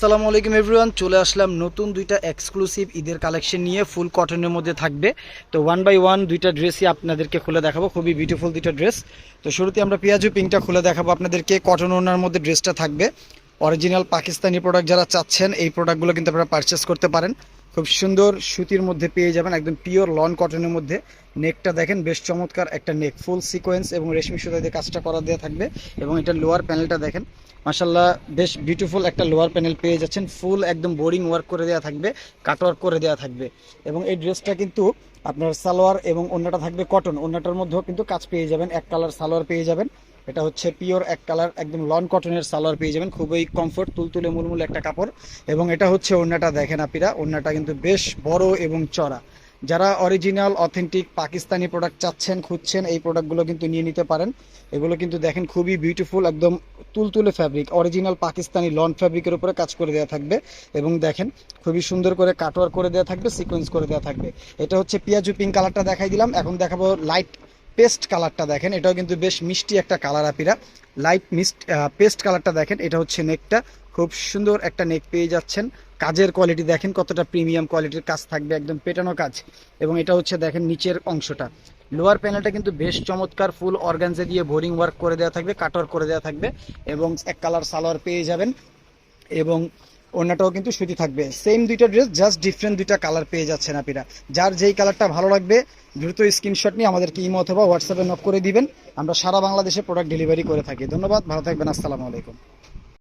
আসসালামু আলাইকুম এভরিওয়ান চলে আসলাম নতুন দুইটা এক্সক্লুসিভ ঈদের কালেকশন নিয়ে ফুল কটনের মধ্যে থাকবে। তো ওয়ান বাই ওয়ান দুইটা ড্রেসই আপনাদেরকে খুলে দেখাবো, খুবই বিউটিফুল দুইটা ড্রেস তো শুরুতে আমরা পিয়াজু পিঙ্কটা খুলে দেখাবো আপনাদেরকে কটন ওনার মধ্যে ড্রেসটা থাকবে। অরিজিনাল পাকিস্তানি প্রোডাক্ট যারা চাচ্ছেন, এই প্রোডাক্টগুলো কিন্তু আপনারা পারচেস করতে পারেন। খুব সুন্দর সুতির মধ্যে পেয়ে যাবেন একদম পিওর লন কটনের মধ্যে। নেকটা দেখেন, বেশ চমৎকার একটা নেক ফুল সিকোয়েন্স এবং রেশমি সুতা দিয়ে কাজটা করা দেওয়া থাকবে এবং এটা লোয়ার প্যানেলটা দেখেন। মাসাল্লাহ বেশ বিউটিফুল একটা লোয়ার প্যানেল পেয়ে যাচ্ছেন ফুল একদম বোরিং ওয়ার্ক করে দেওয়া থাকবে কাট ওয়ার্ক করে দেওয়া থাকবে। এবং এই ড্রেসটা কিন্তু আপনার সালোয়ার এবং অন্যটা থাকবে কটন অন্যটার মধ্যেও কিন্তু কাজ পেয়ে যাবেন, এক কালার সালোয়ার পেয়ে যাবেন। এটা হচ্ছে পিওর এক কালার, একদম লন কটনের সালোয়ার পেয়ে যাবেন। খুবই কমফোর্ট তুলতুলে মুলমুল একটা কাপড়। এবং এটা হচ্ছে ওড়নাটা দেখেন আপিরা, ওড়নাটা কিন্তু বেশ বড় এবং চড়া। যারা অরিজিনাল অথেন্টিক পাকিস্তানি প্রোডাক্ট চাচ্ছেন, খুঁজছেন, এই প্রোডাক্টগুলো কিন্তু নিয়ে নিতে পারেন। এগুলো কিন্তু দেখেন খুবই বিউটিফুল একদম তুলতুলে ফ্যাব্রিক অরিজিনাল পাকিস্তানি লন ফ্যাব্রিকের উপরে কাজ করে দেওয়া থাকবে। এবং দেখেন, খুবই সুন্দর করে কাটওয়ার করে দেওয়া থাকবে সিকোয়েন্স করে দেওয়া থাকবে। এটা হচ্ছে পিয়াজু পিঙ্ক কালারটা দেখাই দিলাম। এখন দেখাবো লাইট পেস্ট কালারটা দেখেন, এটাও কিন্তু বেশ মিষ্টি একটা কালার আপিরা। লাইট মিস্ট পেস্ট কালারটা দেখেন, এটা হচ্ছে নেকটা। খুব সুন্দর একটা নেক পেয়ে যাচ্ছেন। কাজের কোয়ালিটি দেখেন, কতটা প্রিমিয়াম কোয়ালিটির কাজ থাকবে, একদম পেটানো কাজ। এবং এটা হচ্ছে দেখেন নিচের অংশটা। লোয়ার প্যানেলটা কিন্তু বেশ চমৎকার, ফুল অর্গানজে দিয়ে বোরিং ওয়ার্ক করে দেওয়া থাকবে কাটওয়ার করে দেওয়া থাকবে। এবং এক কালার সালোয়ার পেয়ে যাবেন। এবং অন্যটাও কিন্তু সুতি থাকবে। সেম দুইটা ড্রেস জাস্ট ডিফারেন্ট দুইটা কালার পেয়ে যাচ্ছেন আপনারা যার যেই কালারটা ভালো লাগবে, দ্রুত স্ক্রিনশট নিয়ে আমাদেরকে ইমো অথবা হোয়াটসঅ্যাপে নক করে দিবেন। আমরা সারা বাংলাদেশে প্রোডাক্ট ডেলিভারি করে থাকি। ধন্যবাদ, ভালো থাকবেন, আসসালামু আলাইকুম।